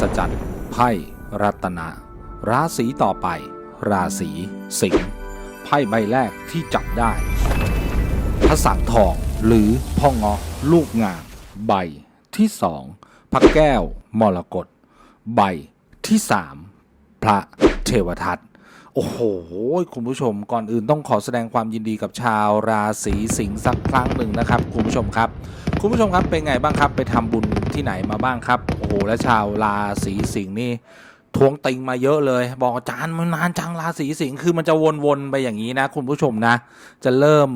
ศจรรย์ ไพ่รัตนะ ราศีต่อไป ราศีสิงห์ไพ่ใบแรกที่จับได้พระสังทองหรือพ่องาะลูกงามใบที่สองพระแก้วมรกตใบที่สามพระเทวทัตโอ้โห คุณผู้ชมก่อนอื่นต้องขอแสดงความยินดีกับชาวราศีสิงห์สักครั้งหนึ่งนะครับ คุณผู้ชมครับ คุณผู้ชมครับเป็นไงบ้างครับไปทำบุญที่ไหนมาบ้างครับ โอ้โหและชาวราศีสิงห์นี่ทวงติงมาเยอะเลย บอกอาจารย์มันนานจังราศีสิงห์คือมันจะวนๆไปอย่างนี้นะ คุณผู้ชมนะ จะเริ่ม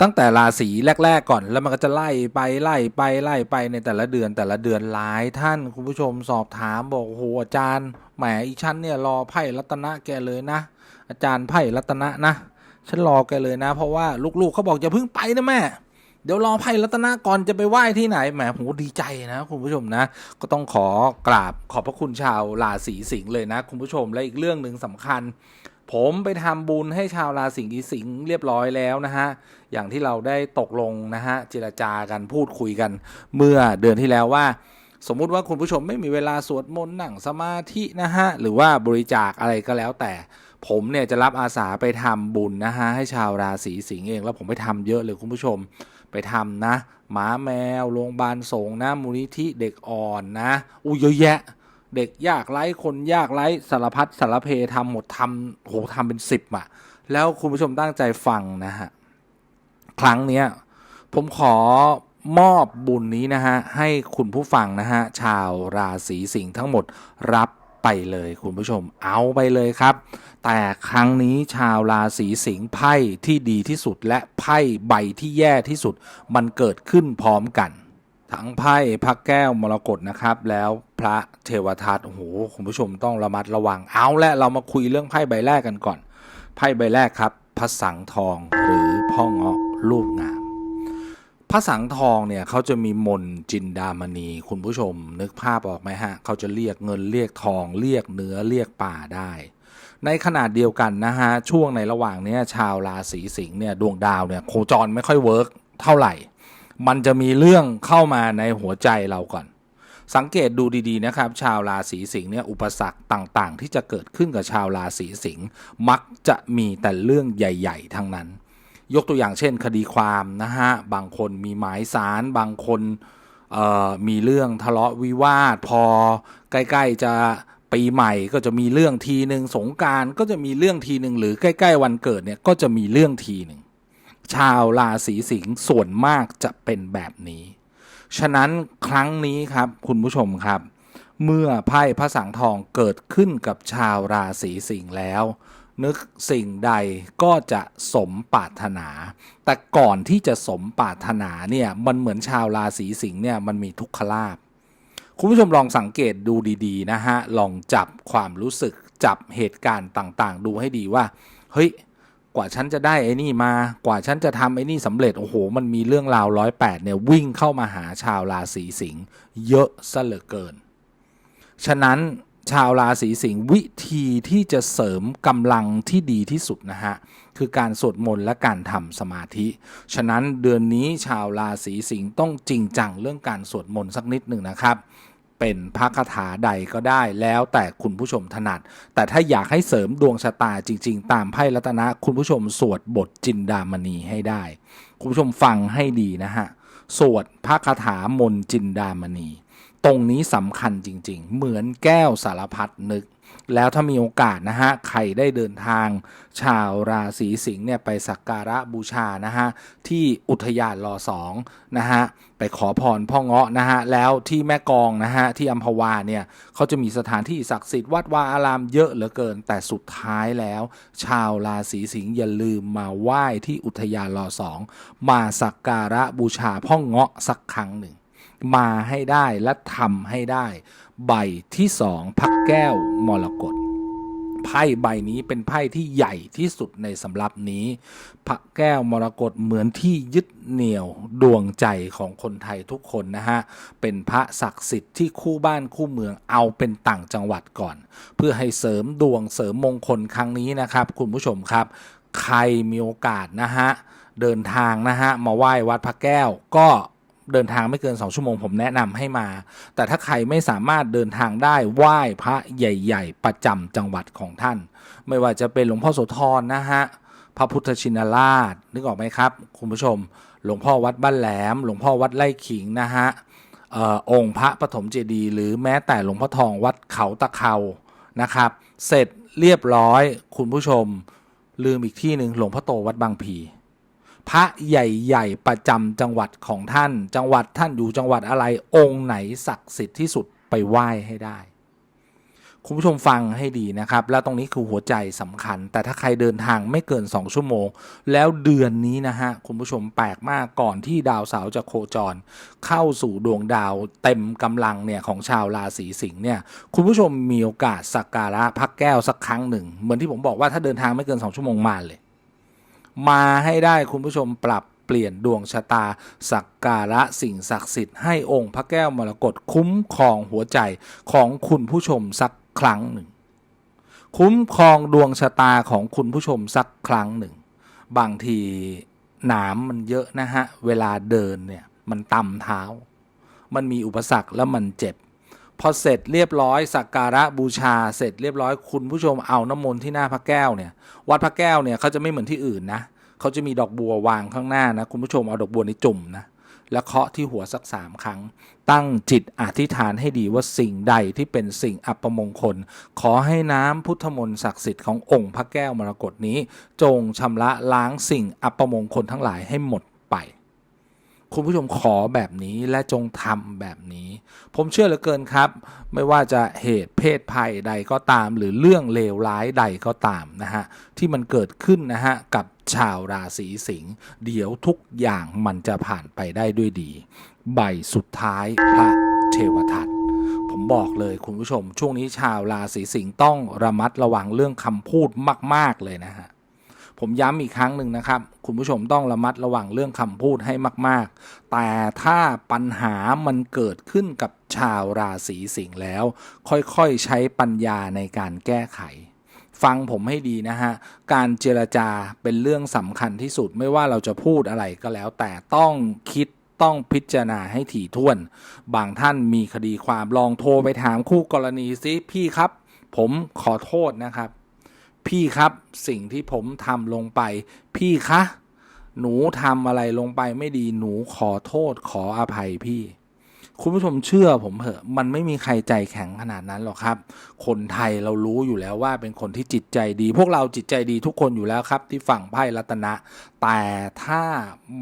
ตั้งแต่ราศีแรก ๆ ก่อน แล้วมันก็จะไล่ไปไล่ไปไล่ไปในแต่ละเดือนแต่ละเดือนหลายท่านคุณผู้ชมสอบถามบอกโอ้โหอาจารย์แหมอีชั้นเนี่ยรอไพ่รัตนะแกเลยนะ อาจารย์ไพ่รัตนะนะฉันรอแกเลยนะ เพราะว่าลูกๆเขาบอกอย่าเพิ่งไปนะแม่ เดี๋ยวรอไพ่รัตนะก่อนจะไปไหว้ที่ไหนแหมผมดีใจนะคุณผู้ชมนะ ก็ต้องขอกราบขอบพระคุณชาวราศีสิงห์เลยนะคุณผู้ชมและอีกเรื่องหนึ่งสำคัญ ผมไปทำบุญให้ชาวราศีสิงห์เรียบร้อยแล้วนะฮะอย่างที่เราได้ตกลงนะฮะเจรจากันพูดคุยกัน เมื่อเดือนที่แล้วว่าสมมุติว่าคุณผู้ชมไม่มีเวลาสวดมนต์นั่งสมาธินะฮะ หรือว่าบริจาคอะไรก็แล้วแต่ ผมเนี่ยจะรับอาสาไปทำบุญนะฮะ ให้ชาวราศีสิงห์เอง แล้วผมไปทำเยอะเลยคุณผู้ชม ไปทำนะหมาแมวโรงพยาบาลสงนะมูลนิธิเด็กอ่อนนะอู้เยอะแยะ เด็กยากไร้คนยากไร้สารพัดสารเพทำหมดทำโหทำเป็นสิบอะแล้วคุณผู้ชมตั้งใจฟังนะฮะครั้งเนี้ยผมขอมอบบุญนี้นะฮะให้คุณผู้ฟังนะฮะชาวราศีสิงห์ทั้งหมดรับ ไปเลยคุณผู้ชมเอาไปเลยครับ แต่ครั้งนี้ชาวราศีสิงห์ไพ่ที่ดีที่สุดและไพ่ใบที่แย่ที่สุด มันเกิดขึ้นพร้อมกัน ทั้งไพ่พระแก้วมรกตนะครับ แล้วพระเทวทัตโอ้โหคุณผู้ชมต้องระมัดระวังเอาและเรามาคุยเรื่องไพ่ใบแรกกันก่อน ไพ่ใบแรกครับพระสังทองหรือพ่อเงาะลูกงาม พระสังทองเนี่ยเขาจะมีมนจินดามณีคุณผู้ชม นึกภาพออกไหมฮะเขาจะเรียกเงินเรียกทอง เรียกเนื้อเรียกป่าได้ ในขนาดเดียวกันนะฮะช่วงในระหว่างเนี้ยชาวราศีสิงห์เนี่ยดวงดาวเนี่ยโคจรไม่ค่อยเวิร์กเท่าไหร่ มันจะมีเรื่องเข้ามาในหัวใจเราก่อน สังเกตดูดีๆนะครับ ชาวราศีสิงห์เนี่ยอุปสรรคต่างๆ ที่จะเกิดขึ้นกับชาวราศีสิงห์มักจะมีแต่เรื่องใหญ่ ๆ ทั้งนั้น ยกตัวอย่างเช่น คดีความนะฮะบางคนมีหมายสารบางคนมีเรื่องทะเลาะวิวาทพอ ใกล้ ๆ จะปีใหม่ก็จะมีเรื่องทีหนึ่งสงการก็จะมีเรื่องทีหนึ่งหรือใกล้ๆวันเกิดเนี่ยก็จะมีเรื่องทีหนึ่งชาวราศีสิงห์ส่วนมากจะเป็นแบบนี้ ฉะนั้นครั้งนี้ครับคุณผู้ชมครับ เมื่อไพ่พระสังทองเกิดขึ้นกับชาวราศีสิงห์แล้ว นึกสิ่งใดก็จะสมปรารถนา แต่ก่อนที่จะสมปรารถนาเนี่ยมันเหมือนชาวราศีสิงห์เนี่ยมันมีทุกขลาภคุณผู้ชมลองสังเกตดูดีๆนะฮะ ลองจับความรู้สึกจับเหตุการณ์ต่างๆ ดูให้ดีว่า เฮ้ย กว่าฉันจะได้ไอ้นี่มา กว่าฉันจะทำไอ้นี่สำเร็จ โอ้โห มันมีเรื่องราวร้อยแปดเนี่ยวิ่งเข้ามาหาชาวราศีสิงห์เยอะซะเหลือเกิน ฉะนั้น ชาวราศีสิงห์วิธีที่จะเสริมกำลังที่ดีที่สุดนะฮะคือการสวดมนต์และการทำสมาธิ ฉะนั้นเดือนนี้ชาวราศีสิงห์ต้องจริงจังเรื่องการสวดมนต์สักนิดหนึ่งนะครับ เป็นพระคาถาใดก็ได้แล้วแต่คุณผู้ชมถนัด แต่ถ้าอยากให้เสริมดวงชะตาจริง ๆ ตามไพ่รัตนะ คุณผู้ชมสวดบทจินดามณีให้ได้ คุณผู้ชมฟังให้ดีนะฮะสวดพระคาถามนต์จินดามณี ตรงนี้สำคัญจริง ๆ เหมือนแก้วสารพัดนึก แล้วถ้ามีโอกาสนะฮะ ใครได้เดินทาง ชาวราศีสิงห์เนี่ยไปสักการะบูชานะฮะ ที่อุทยานรอสองนะฮะ ไปขอพรพ่อเงาะนะฮะ แล้วที่แม่กองนะฮะ ที่อัมพวาเนี่ยเขาจะมีสถานที่ศักดิ์สิทธิ์วัดวาอารามเยอะเหลือเกิน แต่สุดท้ายแล้ว ชาวราศีสิงห์อย่าลืมมาไหว้ที่อุทยานรอสองมาสักการะบูชาพ่อเงาะสักครั้งหนึ่ง มาให้ได้และทำให้ได้ ใบที่สองพักแก้วมรกตไพ่ใบนี้เป็นไพ่ที่ใหญ่ที่สุดในสำรับนี้ พระแก้วมรกตเหมือนที่ยึดเหนี่ยวดวงใจของคนไทยทุกคนนะฮะ เป็นพระศักดิ์สิทธิ์ที่คู่บ้านคู่เมืองเอาเป็นต่างจังหวัดก่อน เพื่อให้เสริมดวงเสริมมงคลครั้งนี้นะครับ คุณผู้ชมครับ ใครมีโอกาสนะฮะ เดินทางนะฮะ มาไหว้วัดพระแก้วก็ เดินทางไม่เกิน 2 ชั่วโมงผมแนะนำให้มา แต่ถ้าใครไม่สามารถเดินทางได้ไหว้พระใหญ่ ๆ ประจำจังหวัดของท่าน ไม่ว่าจะเป็นหลวงพ่อโสธรนะฮะพระพุทธชินราชนึกออกไหมครับ คุณผู้ชม หลวงพ่อวัดบ้านแหลม หลวงพ่อวัดไร่ขิงนะฮะออองค์พระปฐมเจดีย์หรือแม้แต่หลวงพ่อทองวัดเขาตะเขานะครับ เสร็จเรียบร้อยคุณผู้ชม ลืมอีกที่หนึ่งหลวงพ่อโตวัดบางพี พระใหญ่ๆ ประจำจังหวัดของท่าน จังหวัดท่านอยู่จังหวัดอะไรองค์ไหนศักดิ์สิทธิ์ที่สุดไปไหว้ให้ได้ คุณผู้ชมฟังให้ดีนะครับ แล้วตรงนี้คือหัวใจสำคัญ แต่ถ้าใครเดินทางไม่เกิน 2 ชั่วโมง แล้วเดือนนี้นะฮะ คุณผู้ชมแปลกมากก่อนที่ดาวเสาร์จะโคจร เข้าสู่ดวงดาวเต็มกำลังเนี่ยของชาวราศีสิงห์เนี่ย คุณผู้ชมมีโอกาสสักการะพระแก้วสักครั้งหนึ่ง เหมือนที่ผมบอกว่าถ้าเดินทางไม่เกิน 2 ชั่วโมงมาเลย มาให้ได้คุณผู้ชมปรับเปลี่ยนดวงชะตา สักการะสิ่งศักดิ์สิทธิ์ให้องค์พระแก้วมรกตคุ้มครองหัวใจของคุณผู้ชมสักครั้งหนึ่ง คุ้มครองดวงชะตาของคุณผู้ชมสักครั้งหนึ่ง บางทีหนามมันเยอะนะฮะ เวลาเดินเนี่ยมันต่ำเท้า มันมีอุปสรรคแล้วมันเจ็บ พอเสร็จเรียบร้อยสักการะบูชาเสร็จเรียบร้อยคุณผู้ชมเอาน้ำมนต์ที่หน้าพระแก้วเนี่ยวัดพระแก้วเนี่ยเขาจะไม่เหมือนที่อื่นนะเขาจะมีดอกบัววางข้างหน้านะคุณผู้ชมเอาดอกบัวนี้จุ่มนะแล้วเคาะที่หัวสักสามครั้ง ตั้งจิตอธิษฐานให้ดีว่าสิ่งใดที่เป็นสิ่งอัปมงคล ขอให้น้ำพุทธมนต์ศักดิ์สิทธิ์ขององค์พระแก้วมรกตนี้ จงชำระล้างสิ่งอัปมงคลทั้งหลายให้หมดไป คุณผู้ชมขอแบบนี้และจงทำแบบนี้ ผมเชื่อเหลือเกินครับ ไม่ว่าจะเหตุเพศภัยใดก็ตาม หรือเรื่องเลวร้ายใดก็ตามนะฮะที่มันเกิดขึ้นนะฮะกับชาวราศีสิงห์เดี๋ยวทุกอย่างมันจะผ่านไปได้ด้วยดี ใบสุดท้ายพระเทวทัตผมบอกเลยคุณผู้ชม ช่วงนี้ชาวราศีสิงห์ต้องระมัดระวังเรื่องคำพูดมาก ๆ เลยนะฮะ ผมย้ำอีกครั้งหนึ่งนะครับ คุณผู้ชมต้องระมัดระวังเรื่องคำพูดให้มาก ๆ แต่ถ้าปัญหามันเกิดขึ้นกับชาวราศีสิงห์แล้ว ค่อยๆ ใช้ปัญญาในการแก้ไข ฟังผมให้ดีนะฮะ การเจรจาเป็นเรื่องสำคัญที่สุดไม่ว่าเราจะพูดอะไรก็แล้ว แต่ต้องคิดต้องพิจารณาให้ถี่ถ้วน บางท่านมีคดีความลองโทรไปถามคู่กรณีซิพี่ครับ ผมขอโทษนะครับ พี่ครับสิ่งที่ผมทำลงไป พี่คะ หนูทำอะไรลงไปไม่ดีหนูขอโทษขออภัยพี่ คุณผู้ชมเชื่อผมเถอะมันไม่มีใครใจแข็งขนาดนั้นหรอกครับ คนไทยเรารู้อยู่แล้วว่าเป็นคนที่จิตใจดี พวกเราจิตใจดีทุกคนอยู่แล้วครับ ที่ฝั่งไพ่รัตนะ แต่ถ้า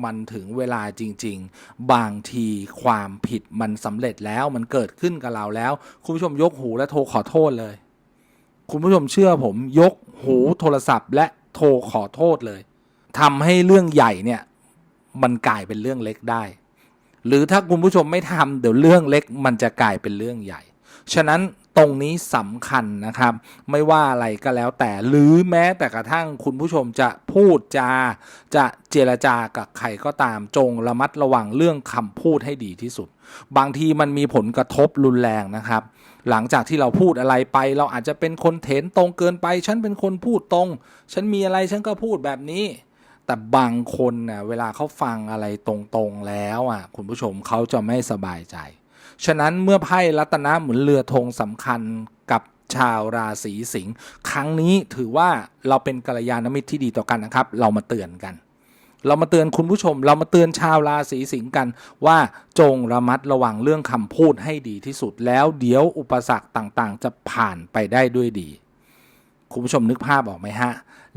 มันถึงเวลาจริง ๆ บางทีความผิดมันสำเร็จแล้วมันเกิดขึ้นกับเราแล้ว คุณผู้ชมยกหูและโทรขอโทษเลย คุณผู้ชมเชื่อผมยกหูโทรศัพท์และโทรขอโทษเลยทำให้เรื่องใหญ่เนี่ยมันกลายเป็นเรื่องเล็กได้ หรือถ้าคุณผู้ชมไม่ทำเดี๋ยวเรื่องเล็กมันจะกลายเป็นเรื่องใหญ่ ฉะนั้นตรงนี้สำคัญนะครับ ไม่ว่าอะไรก็แล้วแต่หรือแม้แต่กระทั่งคุณผู้ชมจะพูดจา จะเจรจากับใครก็ตามจงระมัดระวังเรื่องคำพูดให้ดีที่สุด บางทีมันมีผลกระทบรุนแรงนะครับ หลังจากที่เราพูดอะไรไป เราอาจจะเป็นคนเถนตรงเกินไป ฉันเป็นคนพูดตรง ฉันมีอะไรฉันก็พูดแบบนี้แต่บางคนน่ะเวลาเขาฟังอะไรตรงๆแล้วอะคุณผู้ชมเขาจะไม่สบายใจ ฉะนั้นเมื่อไพ่รัตนะเหมือนเรือธงสำคัญกับชาวราศีสิงห์ครั้งนี้ถือว่าเราเป็นกัลยาณมิตรที่ดีต่อกันนะครับ เรามาเตือนกัน เรามาเตือนคุณผู้ชม เรามาเตือนชาวราศีสิงห์กันว่าจงระมัดระวังเรื่องคำพูดให้ดีที่สุดแล้วเดี๋ยวอุปสรรคต่างๆ จะผ่านไปได้ด้วยดี คุณผู้ชมนึกภาพออกไหมฮะ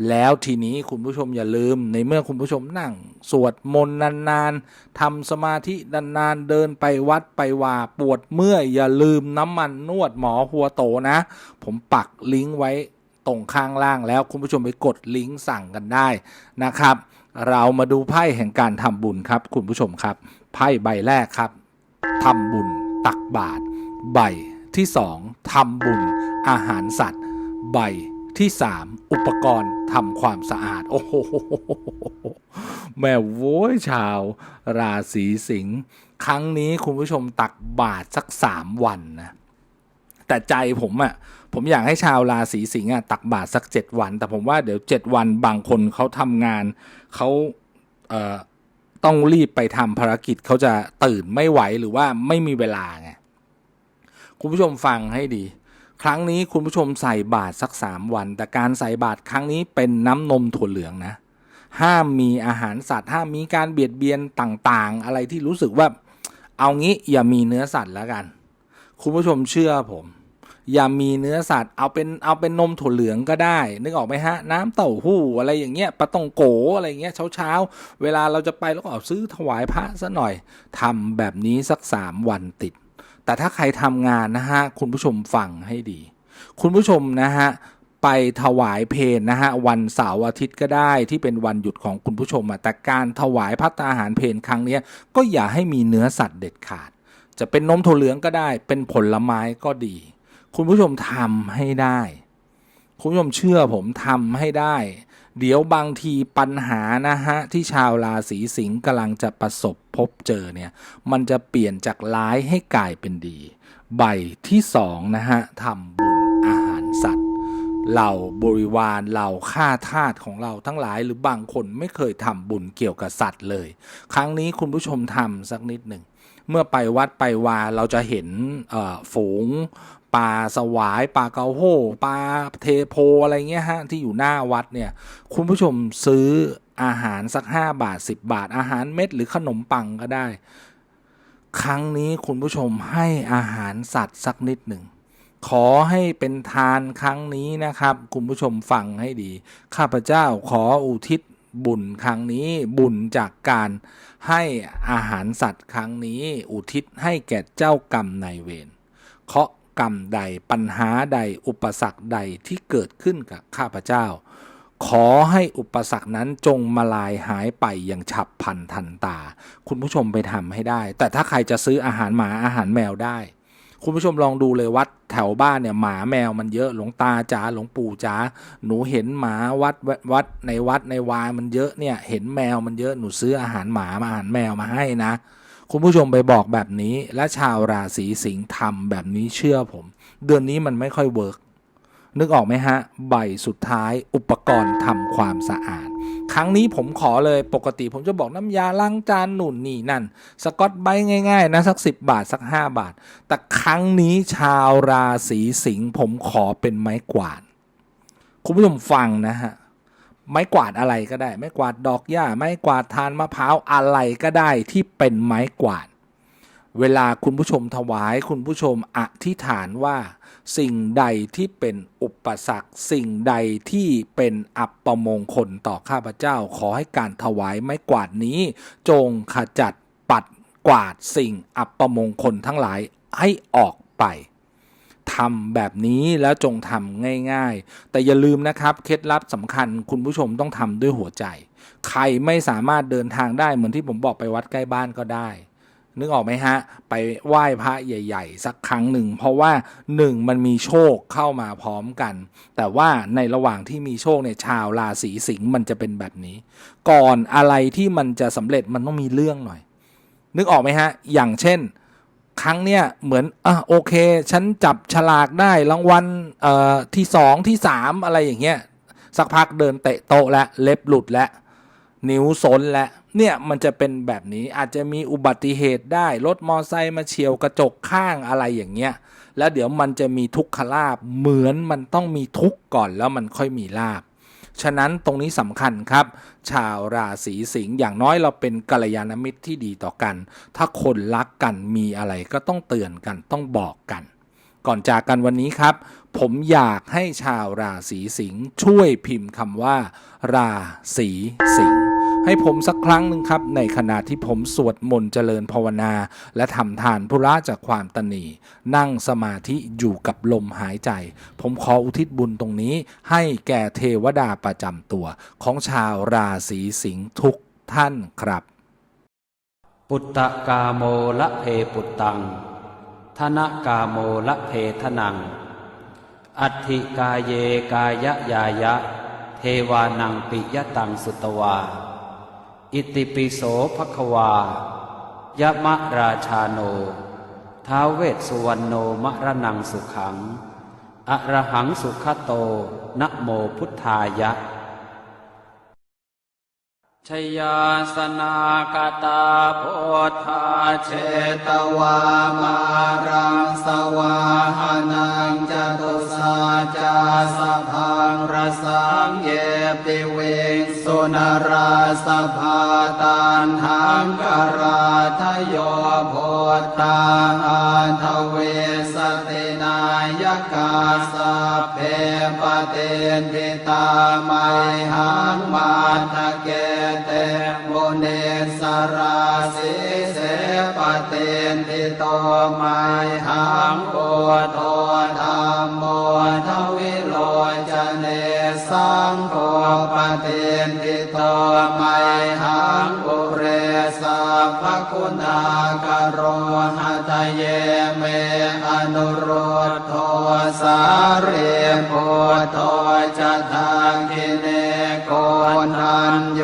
แล้วทีนี้คุณผู้ชมอย่าลืมในเมื่อคุณผู้ชมนั่ง สวดมนต์นานๆทำสมาธินานๆเดินไปวัดไปว่าปวดเมื่อยอย่าลืมน้ำมันนวดหมอหัวโตนะ ผมปักลิงก์ไว้ตรงข้างล่างแล้วคุณผู้ชมไปกดลิงก์สั่งกันได้นะครับ เรามาดูไพ่แห่งการทำบุญครับ คุณผู้ชมครับ ไพ่ใบแรกครับทำบุญตักบาตรใบที่สองทำบุญอาหารสัตว์ ใบ ที่สามอุปกรณ์ทำความสะอาด โอ้โหแม่โว้ยชาว ราศีสิงห์ครั้งนี้คุณผู้ชมตักบาตรสักสามวันนะแต่ใจผมอะ่ะผมอยากให้ชาวราศีสิงห์อะตักบาตรสักเจ็ดวัน แต่ผมว่าเดี๋ยวเจ็ดวันบางคนเขาทำงานเขาเอ่อต้องรีบไปทำภารกิจเขาจะตื่นไม่ไหวหรือว่าไม่มีเวลาไงคุณผู้ชมฟังให้ดี ครั้งนี้คุณผู้ชมใส่บาตรสักสามวัน แต่การใส่บาตรครั้งนี้เป็นน้ำนมถั่วเหลืองนะ ห้ามมีอาหารสัตว์ ห้ามมีการเบียดเบียนต่างๆ อะไรที่รู้สึกว่า เอางี้อย่ามีเนื้อสัตว์แล้วกัน คุณผู้ชมเชื่อผม อย่ามีเนื้อสัตว์ เอาเป็นเอาเป็นนมถั่วเหลืองก็ได้ นึกออกไหมฮะ น้ำเต้าหู้อะไรอย่างเงี้ยปลาตองโกอะไรเงี้ยเช้าเช้าๆเวลาเราจะไปแล้วก็เอาซื้อถวายพระซะหน่อยทำแบบนี้สักสามวันติด แต่ถ้าใครทำงานนะฮะคุณผู้ชมฟังให้ดี คุณผู้ชมนะฮะไปถวายเพลนะฮะวันเสาร์อาทิตย์ก็ได้ที่เป็นวันหยุดของคุณผู้ชมอะแต่การถวายพัตตาหารเพลครั้งนี้ก็อย่าให้มีเนื้อสัตว์เด็ดขาด จะเป็นนมถั่วเหลืองก็ได้ เป็นผลไม้ก็ดี คุณผู้ชมทำให้ได้ คุณผู้ชมเชื่อผมทำให้ได้ เดี๋ยวบางทีปัญหานะฮะที่ชาวราศีสิงห์กำลังจะประสบพบเจอเนี่ยมันจะเปลี่ยนจากร้ายให้กลายเป็นดี ใบที่สองนะฮะทำบุญอาหารสัตว์เหล่าบริวารเหล่าข้าทาสของเราทั้งหลายหรือบางคนไม่เคยทำบุญเกี่ยวกับสัตว์เลย ครั้งนี้คุณผู้ชมทำสักนิดหนึ่งเมื่อไปวัดไปวาเราจะเห็นเออฝูง ปลาสวายปลาเกาโฮปลาเทโพอะไรเงี้ยฮะที่อยู่หน้าวัดเนี่ยคุณผู้ชมซื้ออาหารสัก 5 บาท 10 บาท อาหารเม็ดหรือขนมปังก็ได้ ครั้งนี้คุณผู้ชมให้อาหารสัตว์สักนิดหนึ่งขอให้เป็นทานครั้งนี้นะครับ คุณผู้ชมฟังให้ดี ข้าพเจ้าขออุทิศบุญครั้งนี้บุญจากการให้อาหารสัตว์ครั้งนี้ อุทิศให้แก่เจ้ากรรมนายเวรเคาะ กรรมใดปัญหาใดอุปสรรคใดที่เกิดขึ้นกับข้าพเจ้า ขอให้อุปสรรคนั้นจงมาลายหายไปอย่างฉับพลันทันตา คุณผู้ชมไปทำให้ได้ แต่ถ้าใครจะซื้ออาหารหมาอาหารแมวได้ คุณผู้ชมลองดูเลยวัดแถวบ้านเนี่ยหมาแมวมันเยอะหลวงตาจ๋าหลวงปู่จ๋าหนูเห็นหมาวัดวัดในวัดในวามันเยอะเนี่ยเห็นแมวมันเยอะหนูซื้ออาหารหมามาอาหารแมวมาให้นะ คุณผู้ชมไปบอกแบบนี้ และชาวราศีสิงห์ทำแบบนี้เชื่อผม เดือนนี้มันไม่ค่อยเวิร์กนึกออกไหมฮะ ใบสุดท้ายอุปกรณ์ทำความสะอาด ครั้งนี้ผมขอเลยปกติผมจะบอกน้ำยาล้างจานหนุนนี่นั่น สกอตไบง่าย ๆ นะ สัก 10 บาทสัก 5 บาท แต่ครั้งนี้ชาวราศีสิงห์ผมขอเป็นไม้กวาด คุณผู้ชมฟังนะฮะ ไม้กวาดอะไรก็ได้ ไม้กวาดดอกหญ้าไม้กวาดทานมะพร้าวอะไรก็ได้ที่เป็นไม้กวาด เวลาคุณผู้ชมถวายคุณผู้ชมอธิษฐานว่า สิ่งใดที่เป็นอุปสรรค สิ่งใดที่เป็นอัปมงคลต่อข้าพเจ้า ขอให้การถวายไม้กวาดนี้ จงขจัดปัดกวาดสิ่งอัปมงคลทั้งหลายให้ออกไป ทำแบบนี้แล้วจงทำง่าย ๆ แต่อย่าลืมนะครับเคล็ดลับสำคัญคุณผู้ชมต้องทำด้วยหัวใจ ใครไม่สามารถเดินทางได้เหมือนที่ผมบอกไปวัดใกล้บ้านก็ได้นึกออกไหมฮะ ไปไหว้พระใหญ่ ๆ สักครั้งหนึ่ง เพราะว่าหนึ่งมันมีโชคเข้ามาพร้อมกัน แต่ว่าในระหว่างที่มีโชคเนี่ยชาวราศีสิงห์มันจะเป็นแบบนี้ ก่อนอะไรที่มันจะสำเร็จมันต้องมีเรื่องหน่อย นึกออกไหมฮะ อย่างเช่น ครั้งเนี้ยเหมือนอะโอเค ฉันจับฉลากได้รางวัลเอ่อที่สองที่สามอะไรอย่างเงี้ยสักพักเดินเตะโต๊ะแล้วเล็บหลุดแล้วนิ้วซนแล้วเนี่ยมันจะเป็นแบบนี้อาจจะมีอุบัติเหตุได้ รถมอไซค์มาเฉียวกระจกข้างอะไรอย่างเงี้ยแล้วเดี๋ยวมันจะมีทุกขลาบเหมือนมันต้องมีทุกก่อนแล้วมันค่อยมีลาบ ฉะนั้นตรงนี้สำคัญครับ ชาวราศีสิงห์อย่างน้อยเราเป็นกัลยาณมิตรที่ดีต่อกัน ถ้าคนรักกันมีอะไรก็ต้องเตือนกันต้องบอกกันก่อนจากกันวันนี้ครับ ผมอยากให้ชาวราศีสิงห์ช่วยพิมพ์คำว่า ราศีสิงห์ ให้ผมสักครั้งหนึ่งครับในขณะที่ผมสวดมนต์เจริญภาวนา และทำทานพุระจากความตนีนั่งสมาธิอยู่กับลมหายใจ ผมขออุทิศบุญตรงนี้ ให้แก่เทวดาประจำตัว ของชาวราศีสิงห์ทุกท่านครับ ปุตตะกาโมละเพปุตตังธนกาโมละเพทนัง อัติกาเยกายะยายะ เทวานังปิยตังสุตวา อิติปิโสภควายะมะราชาโน ท้าเวสสุวรรณโนมรนังสุขังอะระหังสุขโตนะโมพุทธายะ ชยาสนากตาโพธาเชเชตวามารังสวาหานังจตุสาจาสะพังร สังเยปิเวงสุนราสภาตันทังกราทโยโพตาอันทเวสตินายกาสัพเพปเตนทิตาไมหังมาทะเกเตมุเนสราสิเสปเตนทิโตไมหังโอโท สัพพคุณากโรหัตเยเมอนุโรธโทสาเรโพโทจะทางกิเนโกนันโย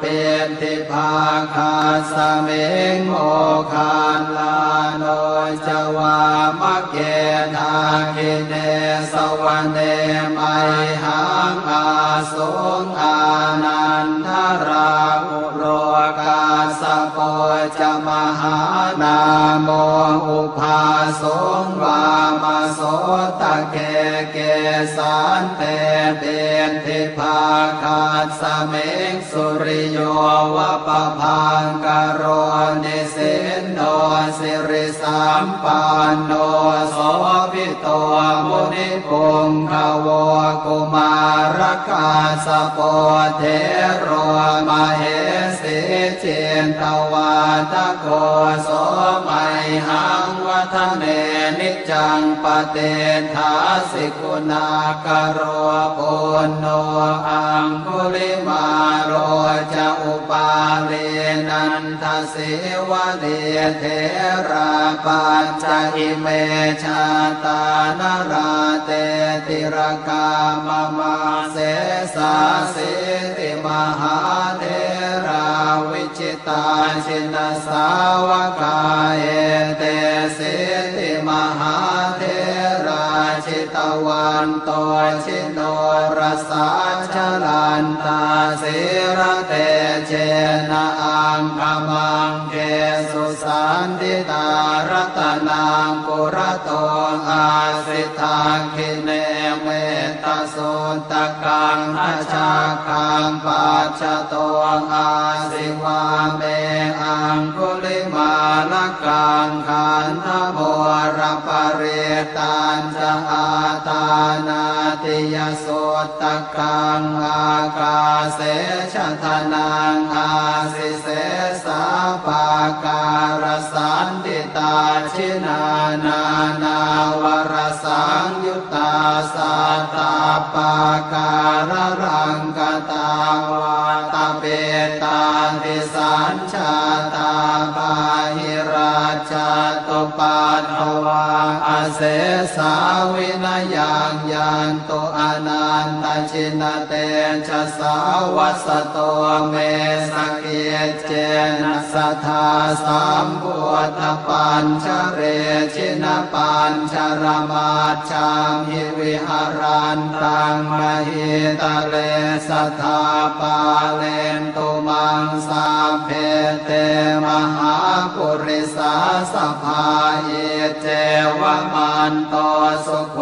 เป็นทิภาคาสเมงโมคานลาโนจวามะเกทากิเนสวเนไมหังอาสงอานา สงวามาโสตะเกเกสานเตเป็นทิภาคาสเมงสุริโยวะปะพังกโรนิสินโนสิริสัมปันโนโสภิโตมุนิปุงขวกุมารกาสโปเทโรมาเหสิเจนตวาตะโกโสไมหัง วัฒเนนิจังปเตทาสิกุณากโรปุณโนอังคุลิมาโรจะอุปาเลนันทสิวะเดเทราปัญจอิเมชาตานราเตติรกามมาเสสาสิติมหาเทราวิจิตาชินสาวกาเอเต ตวันโตชิโนรสาชลันตาสิระเตเจนะอังคมังเกสุสันติตารตนังปุระโตอาสิทาคิเนเมตโสตกังอาชาคังปัจจโตอาสิวาเม ลกังขันธโมรปเรตันจะอาตานาติยโสตกังอากาเสชะทนังอาสิเสสาปาการสันติตาชินานานาวรสังยุตตาสัตตาปาการรังกตาวา วาอาเสสาวินายางยานตุอ นันตชินเตชะสาวัสโตเมสเกเจนะสัทธาสัมพุทธปัญชเรชินปัญชรมาชามหิวิหารันตังมหิตเลสัทธาปาเลนตุมังสาเพเตมหาปุริสาสภาเยเจวมันโตสุโค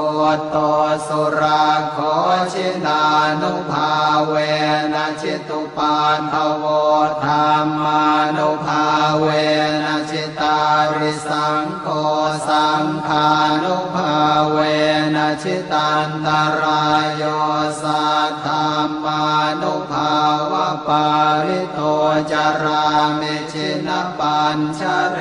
โตสุราโคชินานุภาเวนะชิตุปาทโวธรรมานุภาเวนะชิตาริสังโฆสังฆานุภาเวนะชิตันตรายโยสัทธามานุภาวะปาริโตจารามิชินปัญชเร